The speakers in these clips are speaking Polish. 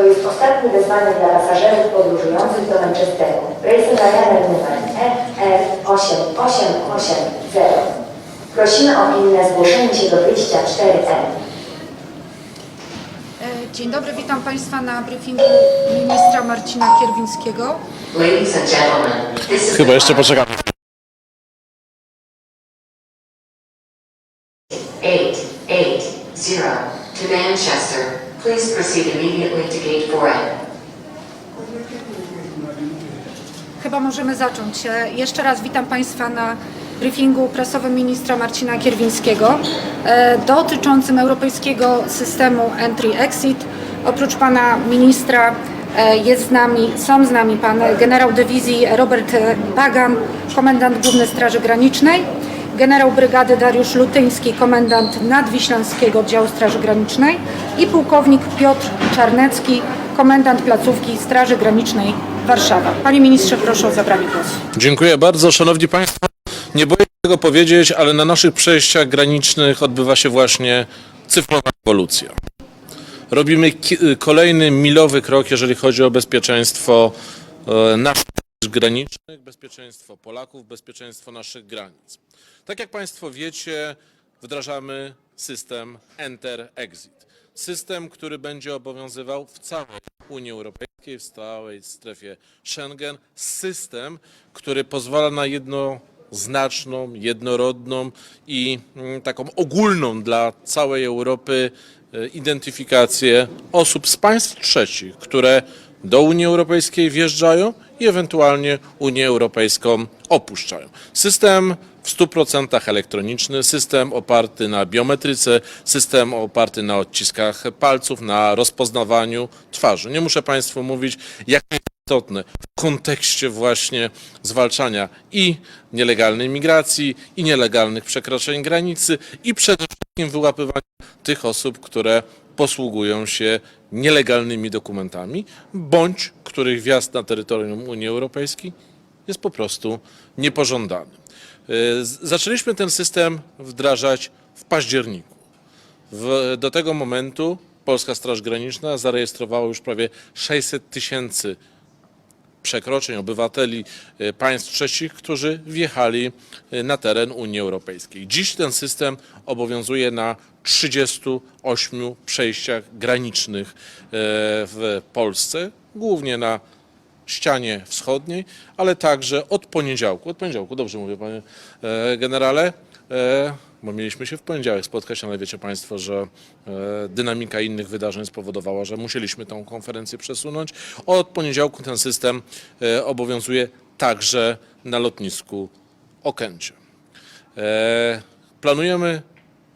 To jest ostatnie wezwanie dla pasażerów podróżujących do Manchesteru. Rejsem Ryanair numer ER8880. Prosimy o pilne zgłoszenie się do wyjścia 4M. E, Dzień dobry, witam Państwa na briefingu ministra Marcina Kierwińskiego. Ladies and gentlemen, this is Chyba jeszcze poczekamy. 880 to Manchester. Please proceed immediately to gate 4A. Chyba możemy zacząć. E, Jeszcze raz witam Państwa na briefingu prasowym ministra Marcina Kierwińskiego e, dotyczącym europejskiego systemu Entry-Exit. Oprócz Pana ministra e, jest z nami, są z nami Pan generał dywizji Robert Bagan, komendant Główny Straży Granicznej, generał brygady Dariusz Lutyński, komendant Nadwiślańskiego Oddziału Straży Granicznej i pułkownik Piotr Czarnecki, komendant placówki Straży Granicznej Warszawa. Panie ministrze, proszę o zabranie głosu. Dziękuję bardzo. Szanowni Państwo, nie boję się tego powiedzieć, ale na naszych przejściach granicznych odbywa się właśnie cyfrowa rewolucja. Robimy kolejny milowy krok, jeżeli chodzi o bezpieczeństwo e, naszych granicznych, bezpieczeństwo Polaków, bezpieczeństwo naszych granic. Tak jak Państwo wiecie, wdrażamy system Enter-Exit. System, który będzie obowiązywał w całej Unii Europejskiej, w całej strefie Schengen. System, który pozwala na jednoznaczną, jednorodną i mm, taką ogólną dla całej Europy e, identyfikację osób z państw trzecich, które do Unii Europejskiej wjeżdżają i ewentualnie Unię Europejską opuszczają. System w 100% elektroniczny, system oparty na biometryce, system oparty na odciskach palców, na rozpoznawaniu twarzy. Nie muszę Państwu mówić, jak istotne w kontekście właśnie zwalczania i nielegalnej migracji, i nielegalnych przekroczeń granicy, i przede wszystkim wyłapywania tych osób, które posługują się nielegalnymi dokumentami, bądź których wjazd na terytorium Unii Europejskiej jest po prostu niepożądany. Z- Zaczęliśmy ten system wdrażać w październiku. W, do tego momentu Polska Straż Graniczna zarejestrowała już prawie 600 tysięcy przekroczeń obywateli e, państw trzecich, którzy wjechali e, na teren Unii Europejskiej. Dziś ten system obowiązuje na 38 przejściach granicznych e, w Polsce, głównie na ścianie wschodniej, ale także od poniedziałku, od poniedziałku, dobrze mówię panie generale, bo mieliśmy się w poniedziałek spotkać, ale wiecie państwo, że e, dynamika innych wydarzeń spowodowała, że musieliśmy tą konferencję przesunąć. Od poniedziałku ten system e, obowiązuje także na lotnisku Okęcie. E, Planujemy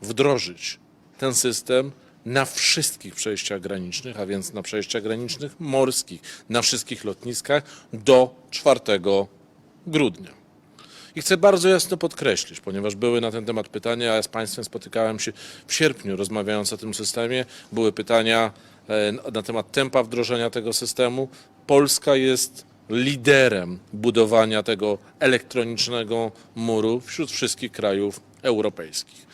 wdrożyć ten system na wszystkich przejściach granicznych, a więc na przejściach granicznych morskich, na wszystkich lotniskach do 4 grudnia. I chcę bardzo jasno podkreślić, ponieważ były na ten temat pytania, a ja z Państwem spotykałem się w sierpniu rozmawiając o tym systemie. Były pytania e, na temat tempa wdrożenia tego systemu. Polska jest liderem budowania tego elektronicznego muru wśród wszystkich krajów europejskich.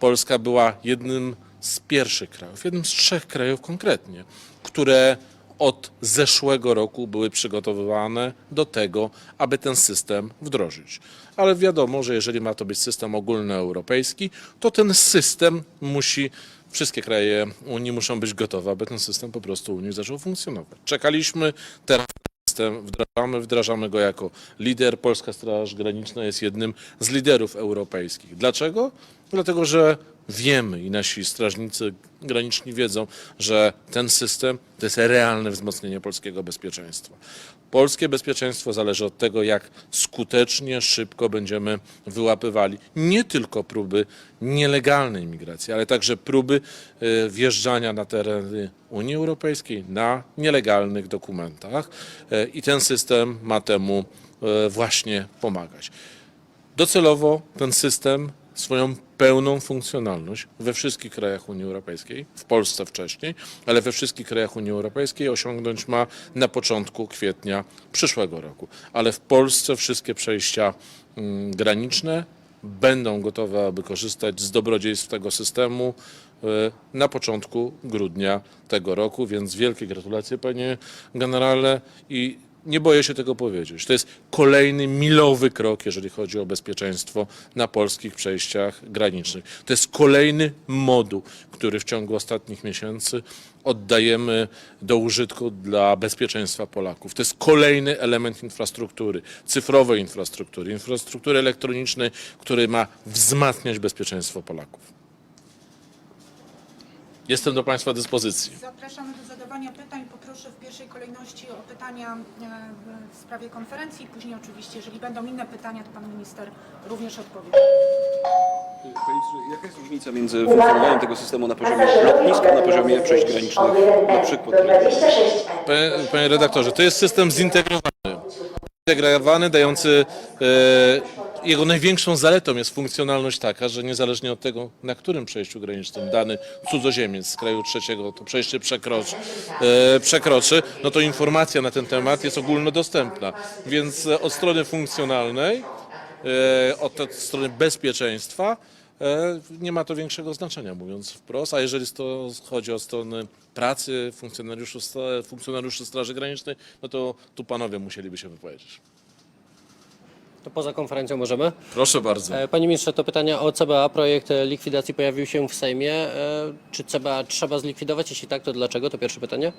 Polska była jednym z pierwszych krajów, jednym z trzech krajów konkretnie, które od zeszłego roku były przygotowywane do tego, aby ten system wdrożyć. Ale wiadomo, że jeżeli ma to być system ogólnoeuropejski, to ten system musi, wszystkie kraje Unii muszą być gotowe, aby ten system po prostu Unii zaczął funkcjonować. Czekaliśmy, teraz system wdrażamy, wdrażamy go jako lider. Polska Straż Graniczna jest jednym z liderów europejskich. Dlaczego? Dlatego, że wiemy i nasi strażnicy graniczni wiedzą, że ten system to jest realne wzmocnienie polskiego bezpieczeństwa. Polskie bezpieczeństwo zależy od tego, jak skutecznie, szybko będziemy wyłapywali nie tylko próby nielegalnej migracji, ale także próby e, wjeżdżania na tereny Unii Europejskiej na nielegalnych dokumentach E, i ten system ma temu e, właśnie pomagać. Docelowo ten system swoją pełną funkcjonalność we wszystkich krajach Unii Europejskiej, w Polsce wcześniej, ale we wszystkich krajach Unii Europejskiej osiągnąć ma na początku kwietnia przyszłego roku. Ale w Polsce wszystkie przejścia mm, graniczne będą gotowe, aby korzystać z dobrodziejstw tego systemu e, na początku grudnia tego roku, więc wielkie gratulacje panie generale i nie boję się tego powiedzieć. To jest kolejny milowy krok, jeżeli chodzi o bezpieczeństwo na polskich przejściach granicznych. To jest kolejny moduł, który w ciągu ostatnich miesięcy oddajemy do użytku dla bezpieczeństwa Polaków. To jest kolejny element infrastruktury, cyfrowej infrastruktury, infrastruktury elektronicznej, który ma wzmacniać bezpieczeństwo Polaków. Jestem do Państwa dyspozycji. Zapraszamy do zadawania pytań. Poproszę w pierwszej kolejności o pytania e, w sprawie konferencji. Później oczywiście, jeżeli będą inne pytania, to pan minister również odpowie. Jaka jest różnica między funkcjonowaniem tego systemu na poziomie lotnisk, a na poziomie przejść granicznych, na przykład? 26 Panie, panie redaktorze, to jest system zintegrowany. Zintegrowany, dający. E, jego największą zaletą jest funkcjonalność taka, że niezależnie od tego, na którym przejściu granicznym dany cudzoziemiec z kraju trzeciego to przejście przekroczy, e, przekroczy, no to informacja na ten temat jest ogólnodostępna. Więc od strony funkcjonalnej, e, od strony bezpieczeństwa, Nie ma to większego znaczenia, mówiąc wprost, a jeżeli to chodzi o stronę pracy funkcjonariuszy, funkcjonariuszy Straży Granicznej, no to tu panowie musieliby się wypowiedzieć. To poza konferencją możemy. Proszę bardzo. E, Panie ministrze, to pytania o CBA. Projekt e, likwidacji pojawił się w Sejmie. E, Czy CBA trzeba zlikwidować? Jeśli tak, to dlaczego? To pierwsze pytanie.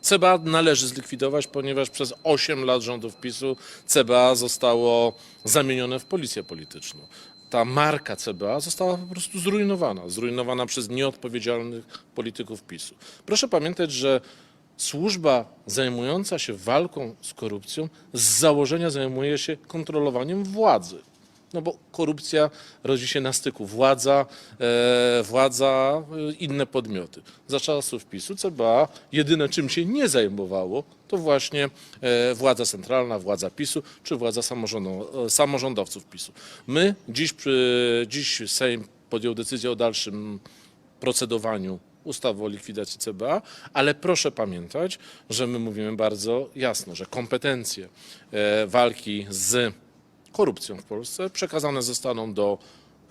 CBA należy zlikwidować, ponieważ przez 8 lat rządów PiSu CBA zostało zamienione w policję polityczną. Ta marka CBA została po prostu zrujnowana. Zrujnowana przez nieodpowiedzialnych polityków PiSu. Proszę pamiętać, że służba zajmująca się walką z korupcją z założenia zajmuje się kontrolowaniem władzy. No bo korupcja rodzi się na styku władza, e, władza, e, inne podmioty. Za czasów PiSu CBA jedyne czym się nie zajmowało, to właśnie e, władza centralna, władza PiSu czy władza e, samorządowców PiSu. My dziś, przy, dziś Sejm podjął decyzję o dalszym procedowaniu ustawy o likwidacji CBA, ale proszę pamiętać, że my mówimy bardzo jasno, że kompetencje e, walki z korupcją w Polsce przekazane zostaną do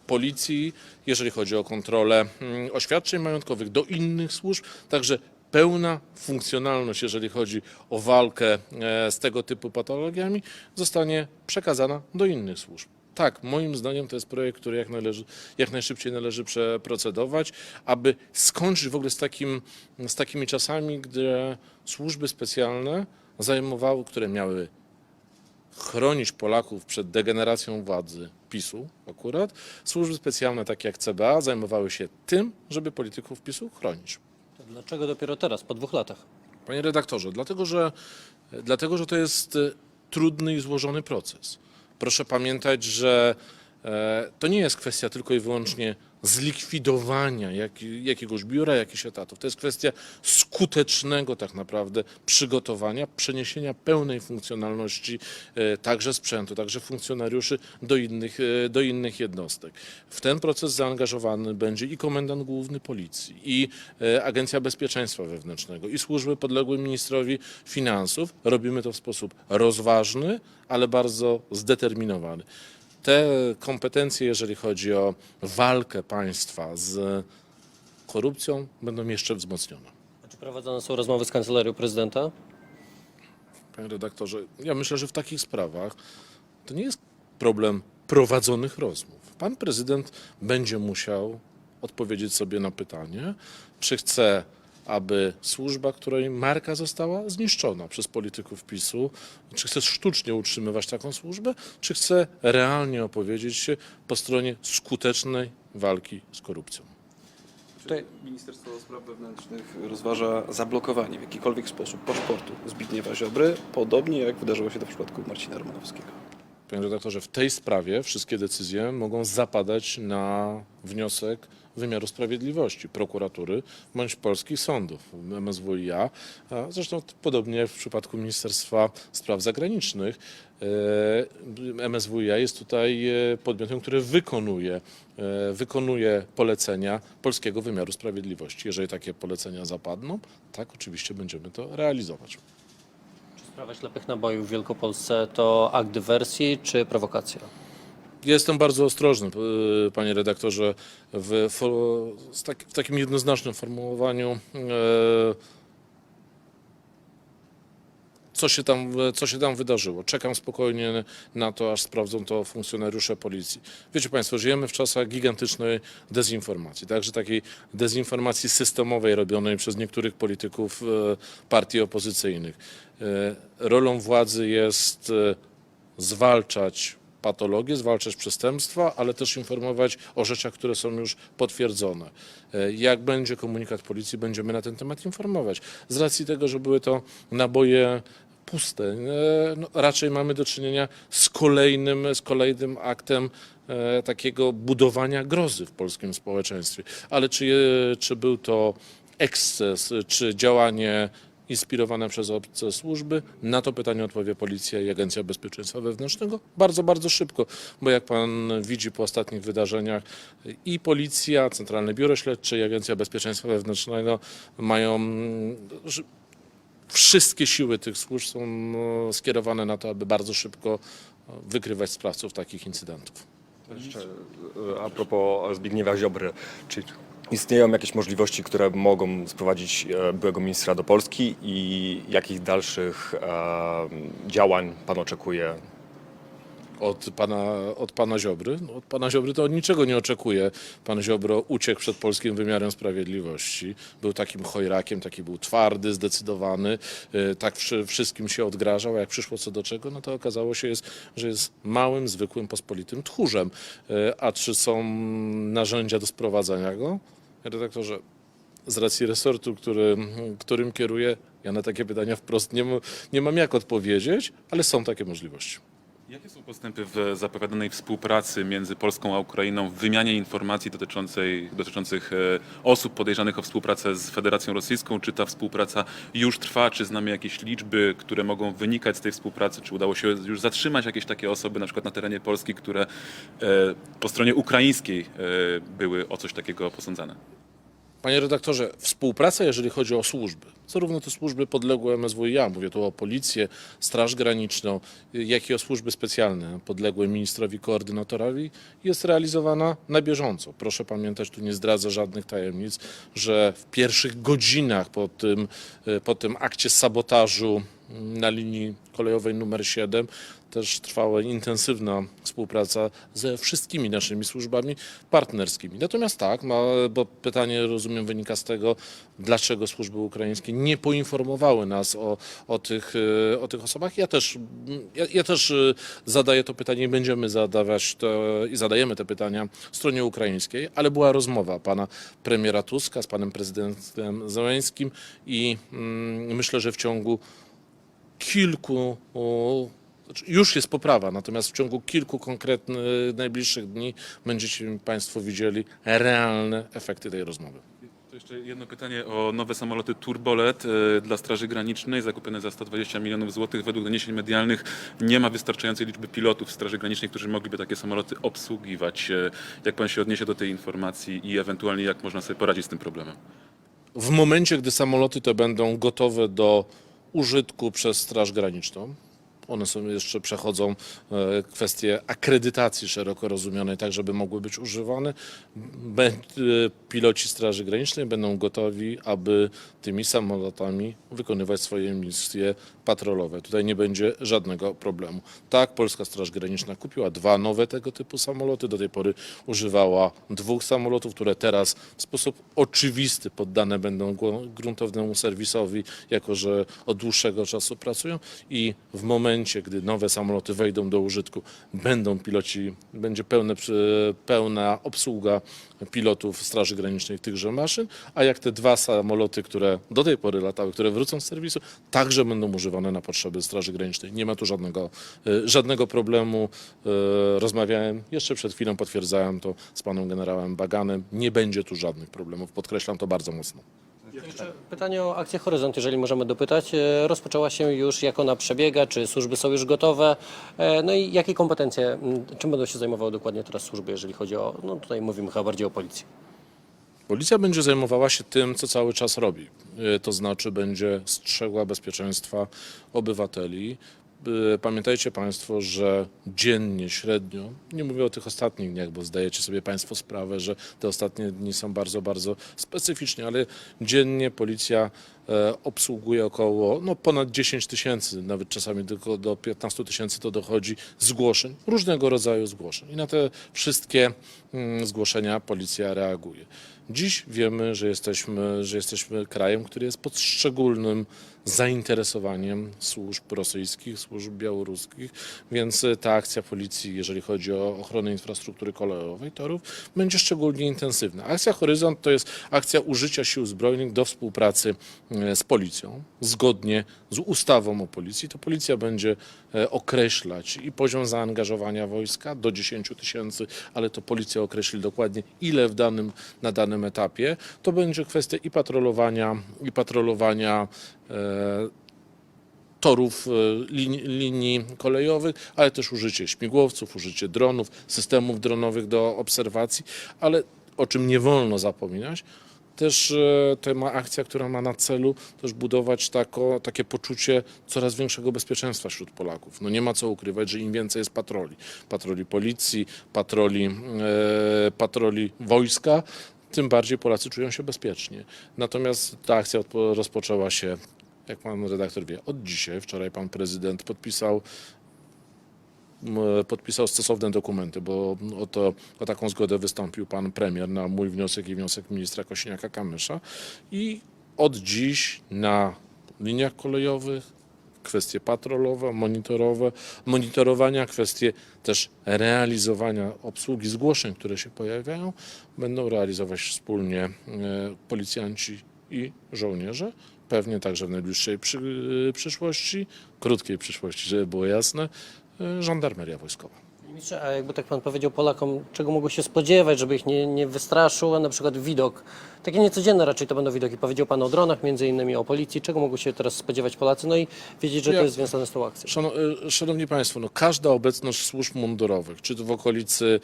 policji, jeżeli chodzi o kontrolę mm, oświadczeń majątkowych, do innych służb, także pełna funkcjonalność, jeżeli chodzi o walkę e, z tego typu patologiami, zostanie przekazana do innych służb. Tak, moim zdaniem to jest projekt, który jak, należy, jak najszybciej należy przeprocedować, aby skończyć w ogóle z, takim, z takimi czasami, gdy służby specjalne zajmowały, które miały chronić Polaków przed degeneracją władzy PiSu akurat, służby specjalne takie jak CBA zajmowały się tym, żeby polityków PiSu chronić. To dlaczego dopiero teraz, po dwóch latach? Panie redaktorze, dlatego że, dlatego, że to jest e, trudny i złożony proces. Proszę pamiętać, że to nie jest kwestia tylko i wyłącznie zlikwidowania jak, jakiegoś biura, jakichś etatów. To jest kwestia skutecznego tak naprawdę przygotowania, przeniesienia pełnej funkcjonalności e, także sprzętu, także funkcjonariuszy do innych, e, do innych jednostek. W ten proces zaangażowany będzie i komendant główny policji, i e, Agencja Bezpieczeństwa Wewnętrznego, i służby podległe ministrowi finansów. Robimy to w sposób rozważny, ale bardzo zdeterminowany. Te kompetencje, jeżeli chodzi o walkę państwa z korupcją, będą jeszcze wzmocnione. A czy prowadzone są rozmowy z kancelarią prezydenta? Panie redaktorze, ja myślę, że w takich sprawach to nie jest problem prowadzonych rozmów. Pan prezydent będzie musiał odpowiedzieć sobie na pytanie, czy chce, aby służba, której marka została zniszczona przez polityków PiSu, czy chce sztucznie utrzymywać taką służbę, czy chce realnie opowiedzieć się po stronie skutecznej walki z korupcją. Tutaj- Ministerstwo Spraw Wewnętrznych rozważa zablokowanie w jakikolwiek sposób paszportu Zbigniewa Ziobry, podobnie jak wydarzyło się to w przypadku Marcina Romanowskiego. Panie redaktorze, w tej sprawie wszystkie decyzje mogą zapadać na wniosek wymiaru sprawiedliwości, prokuratury bądź polskich sądów, MSWiA. Zresztą podobnie w przypadku Ministerstwa Spraw Zagranicznych. e, MSWiA jest tutaj e, podmiotem, który wykonuje, e, wykonuje polecenia polskiego wymiaru sprawiedliwości. Jeżeli takie polecenia zapadną, tak oczywiście będziemy to realizować. Sprawa ślepych nabojów w Wielkopolsce to akt dywersji czy prowokacja? Jestem bardzo ostrożny, p- panie redaktorze, w, tak, w takim jednoznacznym formułowaniu. e, Co się, tam, co się tam wydarzyło. Czekam spokojnie na to, aż sprawdzą to funkcjonariusze policji. Wiecie Państwo, żyjemy w czasach gigantycznej dezinformacji, także takiej dezinformacji systemowej robionej przez niektórych polityków e, partii opozycyjnych. E, Rolą władzy jest e, zwalczać patologie, zwalczać przestępstwa, ale też informować o rzeczach, które są już potwierdzone. Jak będzie komunikat policji, będziemy na ten temat informować. Z racji tego, że były to naboje puste, e, no, raczej mamy do czynienia z kolejnym, z kolejnym aktem e, takiego budowania grozy w polskim społeczeństwie. Ale czy, czy był to eksces, czy działanie inspirowane przez obce służby? Na to pytanie odpowie Policja i Agencja Bezpieczeństwa Wewnętrznego bardzo, bardzo szybko, bo jak pan widzi po ostatnich wydarzeniach i Policja, Centralne Biuro Śledcze i Agencja Bezpieczeństwa Wewnętrznego mają wszystkie siły tych służb są no, skierowane na to, aby bardzo szybko e, wykrywać sprawców takich incydentów. Jeszcze e, a propos Zbigniewa Ziobry, czy istnieją jakieś możliwości, które mogą sprowadzić e, byłego ministra do Polski i jakich dalszych działań pan oczekuje? Od pana, od pana Ziobry? No, od pana Ziobry to niczego nie oczekuje. Pan Ziobro uciekł przed polskim wymiarem sprawiedliwości. Był takim chojrakiem, taki był twardy, zdecydowany, e, tak wszy- wszystkim się odgrażał, a jak przyszło co do czego, no to okazało się, jest, że jest małym, zwykłym, pospolitym tchórzem. E, A czy są narzędzia do sprowadzania go? Redaktorze, z racji resortu, który, którym kieruję, ja na takie pytania wprost nie, nie mam jak odpowiedzieć, ale są takie możliwości. Jakie są postępy w zapowiadanej współpracy między Polską a Ukrainą w wymianie informacji dotyczącej, dotyczących e, osób podejrzanych o współpracę z Federacją Rosyjską? Czy ta współpraca już trwa? Czy znamy jakieś liczby, które mogą wynikać z tej współpracy? Czy udało się już zatrzymać jakieś takie osoby, na przykład na terenie Polski, które e, po stronie ukraińskiej e, były o coś takiego posądzane? Panie redaktorze, współpraca, jeżeli chodzi o służby, zarówno te służby podległe MSWiA, mówię tu o policję, Straż Graniczną, jak i o służby specjalne podległe ministrowi koordynatorowi, jest realizowana na bieżąco. Proszę pamiętać, tu nie zdradzę żadnych tajemnic, że w pierwszych godzinach po tym, e, po tym akcie sabotażu mm, na linii kolejowej numer 7 też trwała intensywna współpraca ze wszystkimi naszymi służbami partnerskimi. Natomiast tak, bo pytanie rozumiem wynika z tego, dlaczego służby ukraińskie nie poinformowały nas o, o, tych, e, o tych osobach. Ja też, ja, ja też e, zadaję to pytanie i będziemy zadawać to, i zadajemy te pytania stronie ukraińskiej, ale była rozmowa pana premiera Tuska z panem prezydentem Zełęskim i mm, myślę, że w ciągu kilku, o, znaczy już jest poprawa, natomiast w ciągu kilku konkretnych, najbliższych dni będziecie Państwo widzieli realne efekty tej rozmowy. To jeszcze jedno pytanie o nowe samoloty Turbolet e, dla Straży Granicznej, zakupione za 120 milionów złotych. Według doniesień medialnych nie ma wystarczającej liczby pilotów Straży Granicznej, którzy mogliby takie samoloty obsługiwać. E, Jak pan się odniesie do tej informacji i ewentualnie jak można sobie poradzić z tym problemem? W momencie, gdy samoloty te będą gotowe do użytku przez Straż Graniczną, one są jeszcze przechodzą e, kwestie akredytacji szeroko rozumianej, tak żeby mogły być używane. E, Piloci Straży Granicznej będą gotowi, aby tymi samolotami wykonywać swoje misje patrolowe. Tutaj nie będzie żadnego problemu. Tak, Polska Straż Graniczna kupiła dwa nowe tego typu samoloty. Do tej pory używała dwóch samolotów, które teraz w sposób oczywisty poddane będą gruntownemu serwisowi, jako że od dłuższego czasu pracują i w momencie, gdy nowe samoloty wejdą do użytku, będą piloci, będzie pełne, pełna obsługa pilotów Straży Granicznej tychże maszyn, a jak te dwa samoloty, które do tej pory latały, które wrócą z serwisu, także będą używane na potrzeby Straży Granicznej. Nie ma tu żadnego, e, żadnego problemu. E, Rozmawiałem jeszcze przed chwilą, potwierdzałem to z panem generałem Baganem. Nie będzie tu żadnych problemów. Podkreślam to bardzo mocno. Jeszcze pytanie o akcję Horyzont, jeżeli możemy dopytać. E, Rozpoczęła się już, jak ona przebiega, czy służby są już gotowe? E, No i jakie kompetencje, czym będą się zajmowały dokładnie teraz służby, jeżeli chodzi o, no tutaj mówimy chyba bardziej o policję. Policja będzie zajmowała się tym, co cały czas robi. E, To znaczy będzie strzegła bezpieczeństwa obywateli. Y, pamiętajcie Państwo, że dziennie, średnio, nie mówię o tych ostatnich dniach, bo zdajecie sobie Państwo sprawę, że te ostatnie dni są bardzo, bardzo specyficzne, ale dziennie policja e, obsługuje około no, ponad 10 tysięcy, nawet czasami tylko do 15 tysięcy to dochodzi zgłoszeń, różnego rodzaju zgłoszeń. I na te wszystkie mm, zgłoszenia policja reaguje. Dziś wiemy, że jesteśmy, że jesteśmy krajem, który jest pod szczególnym zainteresowaniem służb rosyjskich, służb białoruskich, więc e, ta akcja policji, jeżeli chodzi o ochronę infrastruktury kolejowej, torów, będzie szczególnie intensywna. Akcja Horyzont to jest akcja użycia sił zbrojnych do współpracy e, z policją, zgodnie z ustawą o policji. To policja będzie e, określać i poziom zaangażowania wojska do 10 tysięcy, ale to policja określi dokładnie ile w danym, na danym etapie. To będzie kwestia i patrolowania, i patrolowania torów, e, linii, linii kolejowych, ale też użycie śmigłowców, użycie dronów, systemów dronowych do obserwacji, ale o czym nie wolno zapominać, też e, to ma akcja, która ma na celu też budować tako, takie poczucie coraz większego bezpieczeństwa wśród Polaków. No nie ma co ukrywać, że im więcej jest patroli, patroli policji, patroli, e, patroli wojska, tym bardziej Polacy czują się bezpiecznie. Natomiast ta akcja rozpoczęła się, jak pan redaktor wie, od dzisiaj. Wczoraj pan prezydent podpisał podpisał stosowne dokumenty, bo o, to, o taką zgodę wystąpił pan premier na mój wniosek i wniosek ministra Kosiniaka-Kamysza i od dziś na liniach kolejowych kwestie patrolowe, monitorowe, monitorowania, kwestie też realizowania obsługi zgłoszeń, które się pojawiają, będą realizować wspólnie e, policjanci i żołnierze. Pewnie także w najbliższej przy, przyszłości, krótkiej przyszłości, żeby było jasne, e, żandarmeria wojskowa. Ministrze, a jakby tak pan powiedział Polakom, czego mogą się spodziewać, żeby ich nie, nie wystraszył, a na przykład widok, takie niecodzienne raczej to będą widoki. Powiedział pan o dronach, między innymi o policji, czego mogą się teraz spodziewać Polacy, no i wiedzieć, że Ja- to jest związane z tą akcją. E, szanowni Państwo, no każda obecność służb mundurowych, czy to w okolicy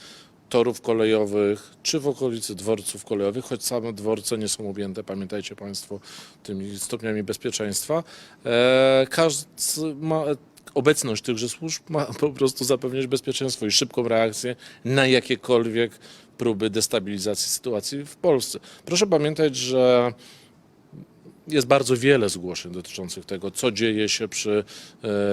torów kolejowych, czy w okolicy dworców kolejowych, choć same dworce nie są objęte, pamiętajcie Państwo, tymi stopniami bezpieczeństwa, e, każdy ma, obecność tychże służb ma po prostu zapewniać bezpieczeństwo i szybką reakcję na jakiekolwiek próby destabilizacji sytuacji w Polsce. Proszę pamiętać, że jest bardzo wiele zgłoszeń dotyczących tego, co dzieje się przy,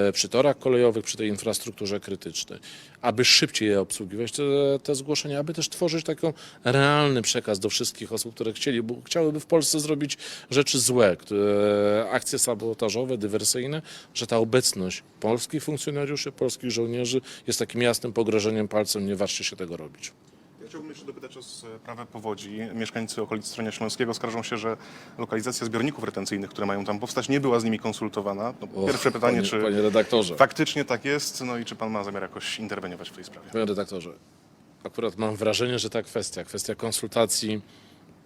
e, przy torach kolejowych, przy tej infrastrukturze krytycznej. Aby szybciej je obsługiwać, te, te zgłoszenia, aby też tworzyć taki realny przekaz do wszystkich osób, które chcieli, chciałyby w Polsce zrobić rzeczy złe, akcje sabotażowe, dywersyjne, że ta obecność polskich funkcjonariuszy, polskich żołnierzy jest takim jasnym pogrożeniem palcem, nie ważcie się tego robić. Chciałbym jeszcze dopytać o sprawę powodzi. Mieszkańcy okolic Stronia Śląskiego skarżą się, że lokalizacja zbiorników retencyjnych, które mają tam powstać, nie była z nimi konsultowana. No, Och, pierwsze pytanie, panie, czy Panie redaktorze. faktycznie tak jest, no i czy pan ma zamiar jakoś interweniować w tej sprawie? Panie redaktorze, akurat mam wrażenie, że ta kwestia, kwestia konsultacji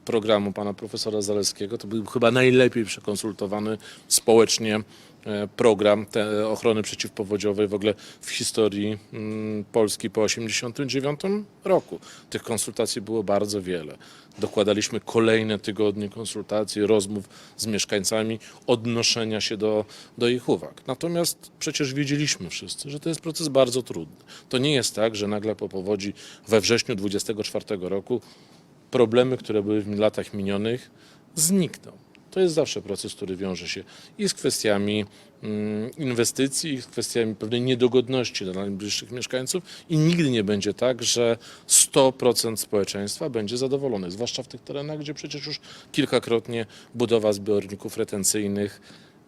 programu pana profesora Zaleskiego, to był chyba najlepiej przekonsultowany społecznie e, program ochrony przeciwpowodziowej w ogóle w historii mm, Polski po 1989 roku. Tych konsultacji było bardzo wiele. Dokładaliśmy kolejne tygodnie konsultacji, rozmów z mieszkańcami, odnoszenia się do, do ich uwag. Natomiast przecież wiedzieliśmy wszyscy, że to jest proces bardzo trudny. To nie jest tak, że nagle po powodzi we wrześniu 24 roku problemy, które były w latach minionych, znikną. To jest zawsze proces, który wiąże się i z kwestiami mm, inwestycji, i z kwestiami pewnej niedogodności dla najbliższych mieszkańców i nigdy nie będzie tak, że 100% społeczeństwa będzie zadowolonych, zwłaszcza w tych terenach, gdzie przecież już kilkakrotnie budowa zbiorników retencyjnych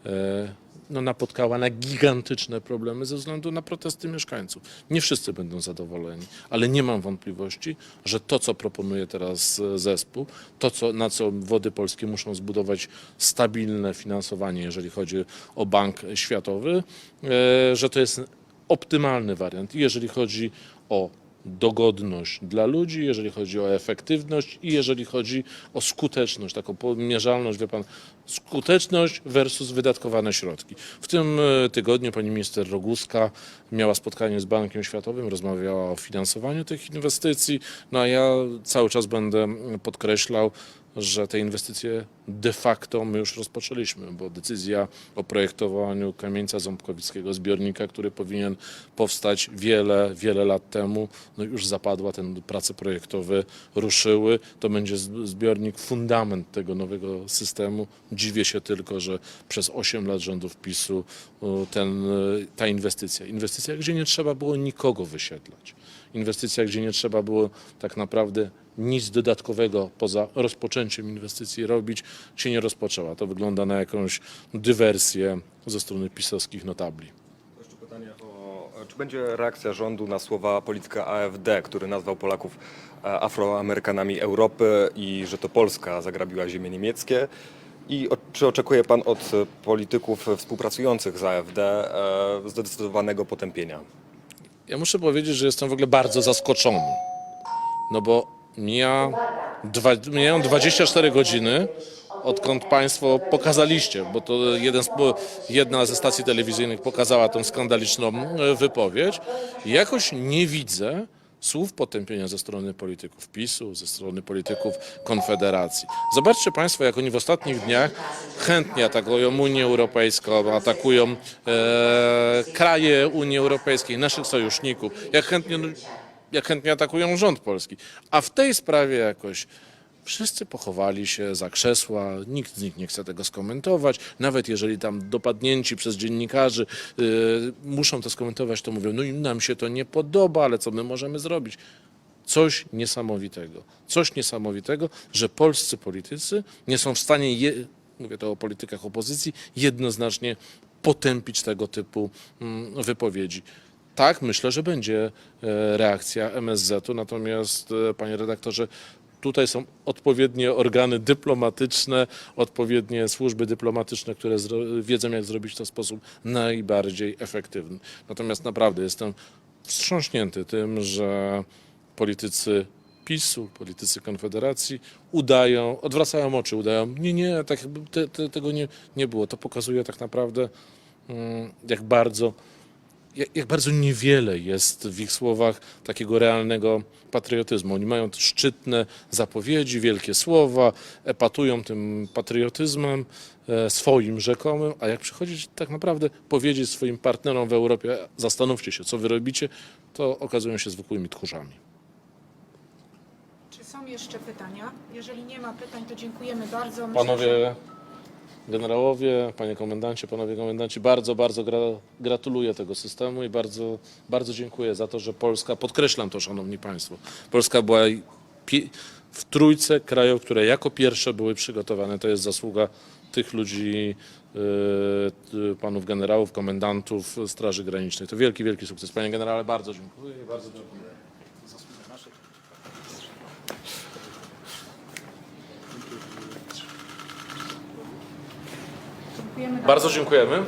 e, no, napotkała na gigantyczne problemy ze względu na protesty mieszkańców. Nie wszyscy będą zadowoleni, ale nie mam wątpliwości, że to, co proponuje teraz e, zespół, to, co, na co Wody Polskie muszą zbudować stabilne finansowanie, jeżeli chodzi o Bank Światowy, e, że to jest optymalny wariant. Jeżeli chodzi o dogodność dla ludzi, jeżeli chodzi o efektywność i jeżeli chodzi o skuteczność, taką pomierzalność, wie pan, skuteczność versus wydatkowane środki. W tym e, tygodniu pani minister Roguska miała spotkanie z Bankiem Światowym, rozmawiała o finansowaniu tych inwestycji, no a ja cały czas będę podkreślał że te inwestycje de facto my już rozpoczęliśmy, bo decyzja o projektowaniu kamieńca ząbkowickiego, zbiornika, który powinien powstać wiele, wiele lat temu, no już zapadła, te prace projektowe ruszyły. To będzie zbiornik, fundament tego nowego systemu. Dziwię się tylko, że przez 8 lat rządów PiSu ten, e, ta inwestycja, inwestycja, gdzie nie trzeba było nikogo wysiedlać, inwestycja, gdzie nie trzeba było tak naprawdę nic dodatkowego poza rozpoczęciem inwestycji robić, się nie rozpoczęła. To wygląda na jakąś dywersję ze strony pisowskich notabli. Jeszcze pytanie o, czy będzie reakcja rządu na słowa polityka AfD, który nazwał Polaków e, Afroamerykanami Europy i że to Polska zagrabiła ziemie niemieckie? I czy oczekuje Pan od polityków współpracujących z AfD e, zdecydowanego potępienia? Ja muszę powiedzieć, że jestem w ogóle bardzo zaskoczony. No bo mijają 24 godziny, odkąd Państwo pokazaliście, bo to jeden, jedna ze stacji telewizyjnych pokazała tą skandaliczną e, wypowiedź. Jakoś nie widzę słów potępienia ze strony polityków PiSu, ze strony polityków Konfederacji. Zobaczcie Państwo, jak oni w ostatnich dniach chętnie atakują Unię Europejską, atakują e, kraje Unii Europejskiej, naszych sojuszników, jak chętnie, jak chętnie atakują rząd polski. A w tej sprawie jakoś wszyscy pochowali się za krzesła, nikt z nich nie chce tego skomentować. Nawet jeżeli tam dopadnięci przez dziennikarzy y, muszą to skomentować, to mówią, no i nam się to nie podoba, ale co my możemy zrobić? Coś niesamowitego. Coś niesamowitego, że polscy politycy nie są w stanie, je, mówię to o politykach opozycji, jednoznacznie potępić tego typu mm, wypowiedzi. Tak, myślę, że będzie e, reakcja MSZ-u, natomiast, e, panie redaktorze, tutaj są odpowiednie organy dyplomatyczne, odpowiednie służby dyplomatyczne, które wiedzą, jak zrobić to w sposób najbardziej efektywny. Natomiast naprawdę jestem wstrząśnięty tym, że politycy PiSu, politycy Konfederacji udają, odwracają oczy, udają, nie, nie, tak te, te, tego nie, nie było. To pokazuje tak naprawdę, mm, jak bardzo jak, bardzo niewiele jest w ich słowach takiego realnego patriotyzmu. Oni mają szczytne zapowiedzi, wielkie słowa, epatują tym patriotyzmem e, swoim rzekomym, a jak przychodzi tak naprawdę powiedzieć swoim partnerom w Europie, zastanówcie się, co wy robicie, to okazują się zwykłymi tchórzami. Czy są jeszcze pytania? Jeżeli nie ma pytań, to dziękujemy bardzo. Myślę, że- Panowie generałowie, panie komendancie, panowie komendanci, bardzo, bardzo gra, gratuluję tego systemu i bardzo, bardzo dziękuję za to, że Polska, podkreślam to, szanowni państwo, Polska była w trójce krajów, które jako pierwsze były przygotowane. To jest zasługa tych ludzi, yy, yy, panów generałów, komendantów Straży Granicznej. To wielki, wielki sukces. Panie generale, bardzo dziękuję bardzo dziękuję. Bardzo dziękujemy.